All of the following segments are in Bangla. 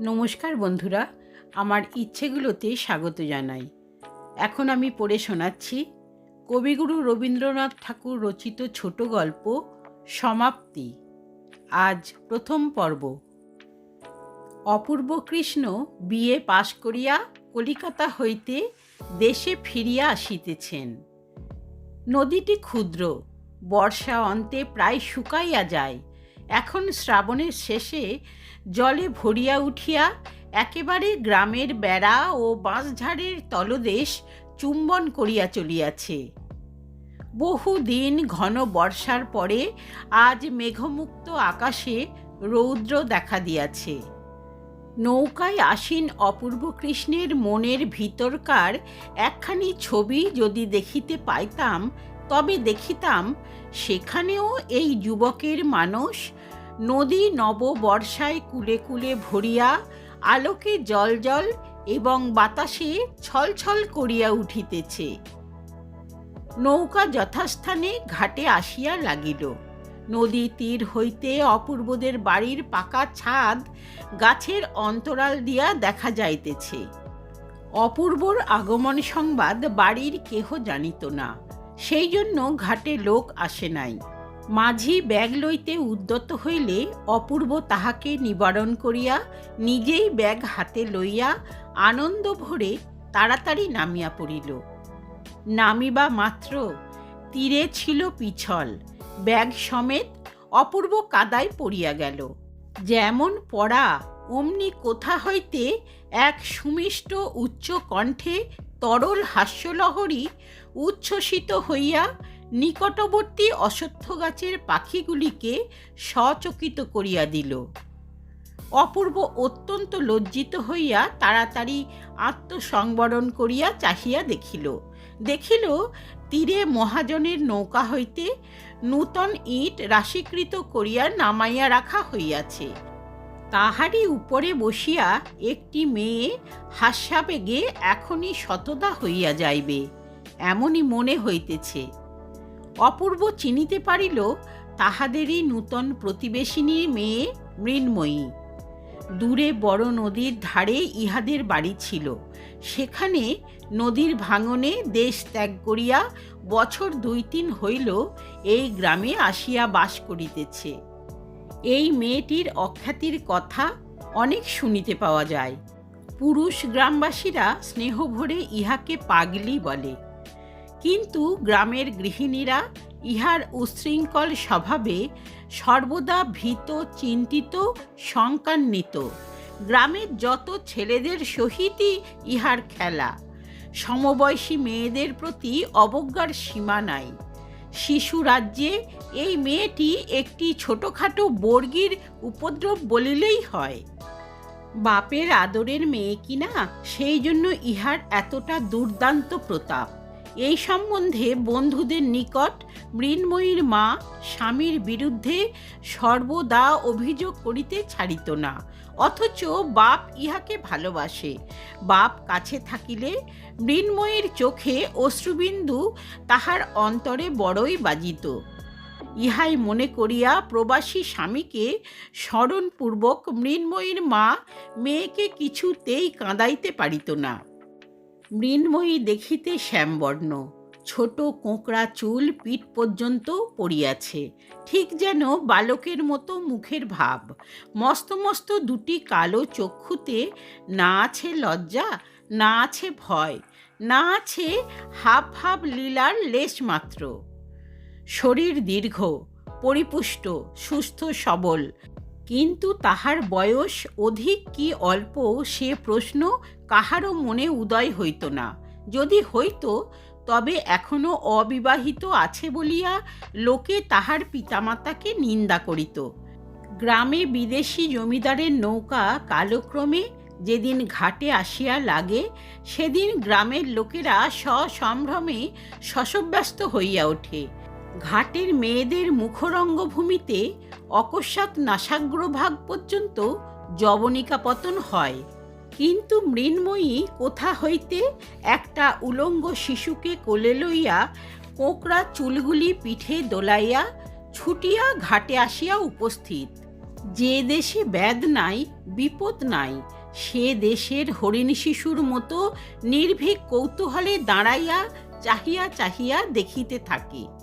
নমস্কার বন্ধুরা, আমার ইচ্ছেগুলোতে স্বাগত জানাই। এখন আমি পড়ে শোনাচ্ছি কবিগুরু রবীন্দ্রনাথ ঠাকুর রচিত ছোট গল্প সমাপ্তি। আজ প্রথম পর্ব। অপূর্ব কৃষ্ণ বিয়ে পাশ করিয়া কলিকাতা হইতে দেশে ফিরিয়া আসিতেছেন। নদীটি ক্ষুদ্র, বর্ষা অন্তে প্রায় শুকাইয়া যায়। এখন শ্রাবণের শেষে জলে ভরিয়া উঠিয়া একেবারে গ্রামের বেড়া ও বাঁশঝাড়ের তলদেশ চুম্বন করিয়া চলিয়াছে। বহুদিন ঘন বর্ষার পরে আজ মেঘমুক্ত আকাশে রৌদ্র দেখা দিয়াছে। নৌকায় আসীন অপূর্ব কৃষ্ণের মনের ভিতরকার একখানি ছবি যদি দেখিতে পাইতাম, তবে দেখিতাম সেখানেও এই যুবকের মানুষ নদী নব বর্ষায় কুলে কুলে ভরিয়া, আলোকে জল জল এবং বাতাসে ছলছল করিয়া উঠিতেছে। নৌকা যথাস্থানে ঘাটে আসিয়া লাগিল। নদী তীর হইতে অপূর্বদের বাড়ির পাকা ছাদ গাছের অন্তরাল দিয়া দেখা যাইতেছে। অপূর্বর আগমন সংবাদ বাড়ির কেহ জানিত না। সেই জন্য ঘাটে লোক আসে নাই। মাঝি ব্যাগ লইতে উদ্যত হইলে অপূর্ব তাহাকে নিবারণ করিয়া নিজেই ব্যাগ হাতে লইয়া আনন্দ ভরে তাড়াতাড়ি নামিয়া পড়িল। নামিবা মাত্র, তীরে ছিল পিছল, ব্যাগ সমেত অপূর্ব কাদায় পড়িয়া গেল। যেমন পড়া, অমনি কোথা হইতে এক সুমিষ্ট উচ্চ কণ্ঠে তরল হাস্যলহরী উচ্ছ্বসিত হইয়া নিকটবর্তী অশ্বত্থ গাছের পাখিগুলিকে সচকিত করিয়া দিল। অপূর্ব অত্যন্ত লজ্জিত হইয়া তাড়াতাড়ি আত্মসংবরণ করিয়া চাহিয়া দেখিল। দেখিল, তীরে মহাজনের নৌকা হইতে নূতন ইট রাশিকৃত করিয়া নামাইয়া রাখা হইয়াছে। তাহারই উপরে বসিয়া একটি মেয়ে হাস্যাবেগে এখনই শতদা হইয়া যাইবে, এমনই মনে হইতেছে। অপূর্ব চিনিতে পারিল তাহাদেরই নূতন প্রতিবেশিনী মেয়ে মৃন্ময়ী। দূরে বড় নদীর ধারে ইহাদের বাড়ি ছিল। সেখানে নদীর ভাঙনে দেশ ত্যাগ করিয়া বছর দুই তিন হইল এই গ্রামে আসিয়া বাস করিতেছে। এই মেয়েটির অখ্যাতির কথা অনেক শুনিতে পাওয়া যায়। পুরুষ গ্রামবাসীরা স্নেহভরে ইহাকে পাগলি বলে। কিন্তু গ্রামের গৃহিণীরা ইহার উশৃঙ্খল স্বভাবে সর্বদা ভীত, চিন্তিত, শঙ্কান্বিত। গ্রামের যত ছেলেদের সহিতই ইহার খেলা। সমবয়সী মেয়েদের প্রতি অবজ্ঞার সীমা নাই। শিশু রাজ্যে এই মেয়েটি একটি ছোটোখাটো বর্গির উপদ্রব বলিলেই হয়। বাপের আদরের মেয়ে কিনা সেই জন্য ইহার এতটা দুর্দান্ত প্রতাপ। এই সম্বন্ধে বন্ধুদের নিকট মৃন্ময়ীর মা স্বামীর বিরুদ্ধে সর্বদা অভিযোগ করিতে ছাড়িত না। অথচ বাপ ইহাকে ভালোবাসে। বাপ কাছে থাকিলে মৃন্ময়ীর চোখে অশ্রুবিন্দু তাহার অন্তরে বড়ই বাজিত। ইহাই মনে করিয়া প্রবাসী স্বামীকে স্মরণপূর্বক মৃন্ময়ীর মা মেয়েকে কিছুতেই কাঁদাইতে পারিত না। মৃন্ময়ী দেখিতে শ্যামবর্ণ। ছোট কোঁকড়া চুল পিঠ পর্যন্ত পড়িয়াছে। ঠিক যেন বালকের মতো মুখের ভাব। মস্ত মস্ত দুটি কালো চক্ষুতে না আছে লজ্জা, না আছে ভয়, না আছে হাফ হাফ লীলার লেশ মাত্র। শরীর দীর্ঘ, পরিপুষ্ট, সুস্থ, সবল। কিন্তু তাহার বয়স অধিক কি অল্প সে প্রশ্ন কাহারও মনে উদয় হইত না। যদি হইত, তবে এখনও অবিবাহিত আছে বলিয়া লোকে তাহার পিতামাতাকে নিন্দা করিত। গ্রামে বিদেশি জমিদারের নৌকা কালক্রমে যেদিন ঘাটে আসিয়া লাগে, সেদিন গ্রামের লোকেরা সসম্ভ্রমে শশব্যস্ত হইয়া ওঠে। ঘাটের মেয়েদের মুখরঙ্গভূমিতে অকস্মাৎ নাসাগ্রভাগ পর্যন্ত যবনিকা পতন হয়। কিন্তু মৃন্ময়ী কোথা হইতে একটা উলঙ্গ শিশুকে কোলে লইয়া কোঁকড়া চুলগুলি পিঠে দোলাইয়া ছুটিয়া ঘাটে আসিয়া উপস্থিত। যে দেশে ব্যাদ নাই, বিপদ নাই, সে দেশের হরিণ শিশুর মতো নির্ভীক কৌতূহলে দাঁড়াইয়া চাহিয়া চাহিয়া দেখিতে থাকে।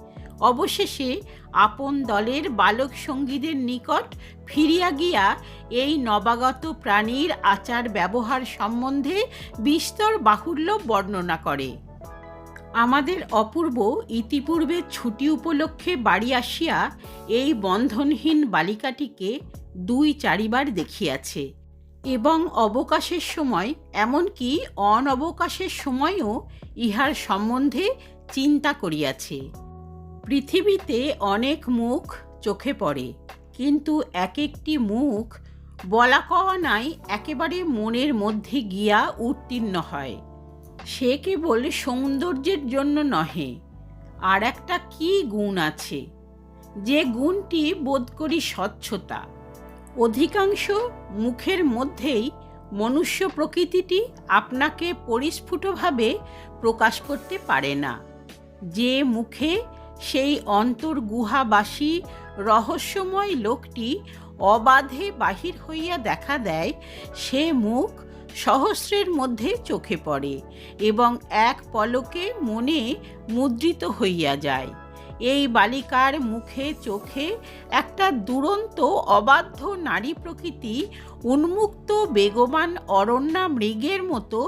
অবশেষে আপন দলের বালক সঙ্গীদের নিকট ফিরিয়া গিয়া এই নবাগত প্রাণীর আচার ব্যবহার সম্বন্ধে বিস্তর বাহুল্য বর্ণনা করে। আমাদের অপূর্ব ইতিপূর্বে ছুটি উপলক্ষে বাড়ি আসিয়া এই বন্ধনহীন বালিকাটিকে দুই চারিবার দেখিয়াছে এবং অবকাশের সময়, এমনকি অনবকাশের সময়ও ইহার সম্বন্ধে চিন্তা করিয়াছে। পৃথিবীতে অনেক মুখ চোখে পড়ে, কিন্তু এক একটি মুখ বলা কওয়া নাই, একেবারে মনের মধ্যে গিয়া উত্তীর্ণ হয়। সে কেবল সৌন্দর্যের জন্য নহে, আর একটা কি গুণ আছে? যে গুণটি বোধ করি স্বচ্ছতা। অধিকাংশ মুখের মধ্যেই মনুষ্য প্রকৃতিটি আপনাকে পরিস্ফুটভাবে প্রকাশ করতে পারে না। যে মুখে সেই অন্তর্গুহাবাসী রহস্যময় লোকটি অবাধে বাহির হইয়া দেখা দেয়, সে মুখ সহস্রের মধ্যে চোখে পড়ে এবং এক পলকে মনে মুদ্রিত হইয়া যায়। এই বালিকার মুখে চোখে একটা দুরন্ত অবাধ্য নারী প্রকৃতি উন্মুক্ত বেগবান অরণ্যা মৃগের মতো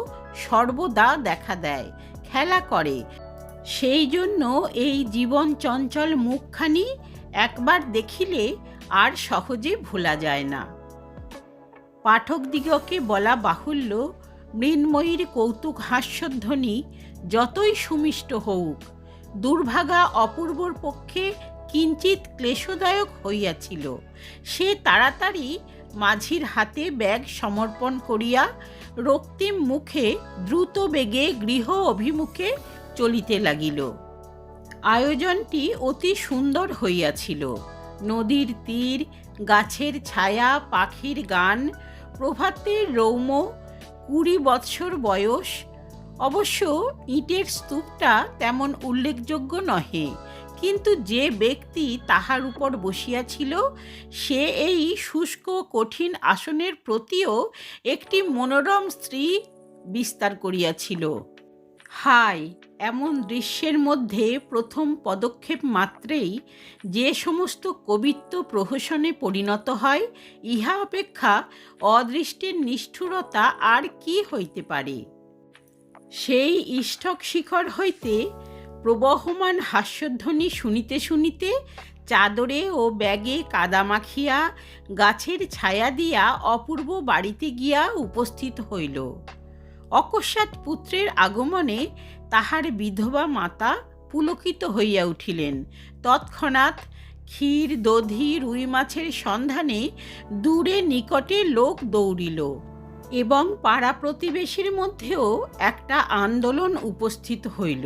সর্বদা দেখা দেয়, খেলা করে। সেই জন্য এই জীবন চঞ্চল মুখখানি একবার দেখিলে আর সহজে ভোলা যায় না। পাঠকদিগকে বলা বাহুল্য, মৃন্ময়ীর কৌতুক হাস্যধ্বনি যতই সুমিষ্ট হউক, দুর্ভাগা অপূর্বর পক্ষে কিঞ্চিত ক্লেশদায়ক হইয়াছিল। সে তাড়াতাড়ি মাঝির হাতে ব্যাগ সমর্পণ করিয়া রক্তিম মুখে দ্রুত বেগে গৃহ অভিমুখে চলিতে লাগিল। আয়োজনটি অতি সুন্দর হইয়াছিল। নদীর তীর, গাছের ছায়া, পাখির গান, প্রভাতের রৌম, কুড়ি বৎসর বয়স। অবশ্য ইটের স্তূপটা তেমন উল্লেখযোগ্য নহে, কিন্তু যে ব্যক্তি তাহার উপর বসিয়াছিল, সে এই শুষ্ক, কঠিন আসনের প্রতিও একটি মনোরম স্ত্রী বিস্তার করিয়াছিল। হায়! এমন দৃশ্যের মধ্যে প্রথম পদক্ষেপ মাত্রেই যে সমস্ত কবিত্ব প্রহসনে পরিণত হয়, ইহা অপেক্ষা অদৃষ্টের নিষ্ঠুরতা আর কি হইতে পারে? সেই ইষ্টক শিখর হইতে প্রবহমান হাস্যধ্বনি শুনিতে শুনিতে চাদরে ও ব্যাগে কাদা মাখিয়া গাছের ছায়া দিয়া অপূর্ব বাড়িতে গিয়া উপস্থিত হইল। অকস্মাৎ পুত্রের আগমনে তাহার বিধবা মাতা পুলকিত হইয়া উঠিলেন। তৎক্ষণাৎ ক্ষীর, দধি, রুই মাছের সন্ধানে দূরে নিকটে লোক দৌড়িল এবং পাড়া প্রতিবেশীর মধ্যেও একটা আন্দোলন উপস্থিত হইল।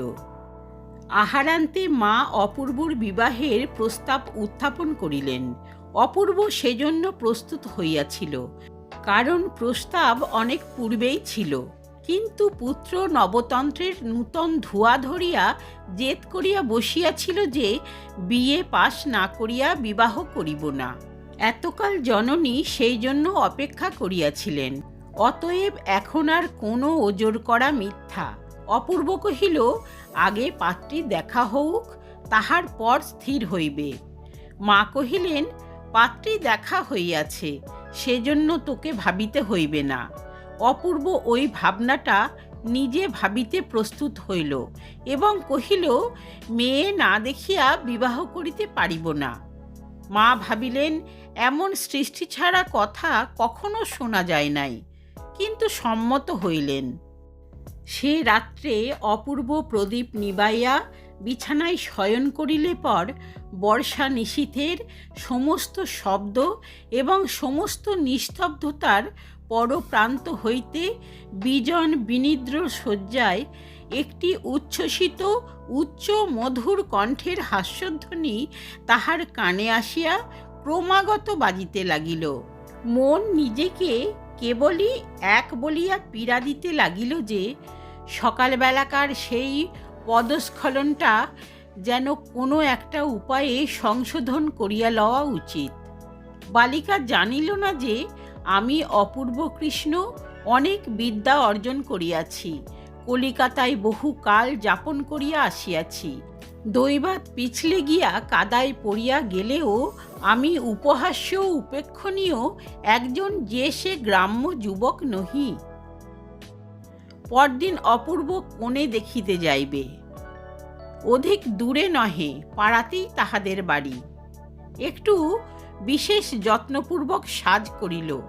আহারান্তে মা অপূর্বর বিবাহের প্রস্তাব উত্থাপন করিলেন। অপূর্ব সেজন্য প্রস্তুত হইয়াছিল, কারণ প্রস্তাব অনেক পূর্বেই ছিল। কিন্তু পুত্র নবতন্ত্রের নূতন ধোয়া ধরিয়া জেদ করিয়া বসিয়াছিল যে বিয়ে পাশ না করিয়া বিবাহ করিব না। এতকাল জননী সেই জন্য অপেক্ষা করিয়াছিলেন। অতএব এখন আর কোনো ওজর করা মিথ্যা। অপূর্ব কহিল, আগে পাত্রী দেখা হউক, তাহার পর স্থির হইবে। মা কহিলেন, পাত্রী দেখা হইয়াছে, সেজন্য তোকে ভাবিতে হইবে না। অপূর্ব ওই ভাবনাটা নিজে ভাবিতে প্রস্তুত হইল এবং কহিল, মেয়ে না দেখিয়া বিবাহ করিতে পারিব না। মা ভাবিলেন, এমন সৃষ্টি ছাড়া কথা কখনো শোনা যায় নাই। কিন্তু সম্মত হইলেন। সে রাত্রে অপূর্ব প্রদীপ নিবাইয়া বিছানায় শয়ন করিলে পর বর্ষা নিশীথের সমস্ত শব্দ এবং সমস্ত নিস্তব্ধতার পরপ্রান্ত হইতে বিজন বিনিদ্র শয্যায় একটি উচ্ছ্বসিত উচ্চ মধুর কণ্ঠের হাস্যধ্বনি তাহার কানে আসিয়া ক্রমাগত বাজিতে লাগিল। মন নিজেকে কেবলই এক বলিয়া পীড়া দিতে লাগিল যে, সকালবেলাকার সেই পদস্খলনটা যেন কোনো একটা উপায়ে সংশোধন করিয়া লওয়া উচিত। বালিকা জানিল না যে আমি অপূর্ব কৃষ্ণ, অনেক বিদ্যা অর্জন করিয়াছি। কলিকাতায় বহু কাল যাপন করিয়া আসিয়াছি। দৈবাত পিছলে গিয়া কাদায় পড়িয়া গেলেও আমি উপহাস্য উপেক্ষণীয় একজন যে সে গ্রাম্য যুবক নহি। পরদিন অপূর্ব কোণে দেখিতে যাইবে। অধিক দূরে নহে, পাড়াতেই তাহাদের বাড়ি। একটু বিশেষ যত্নপূর্বক সাজ করিল।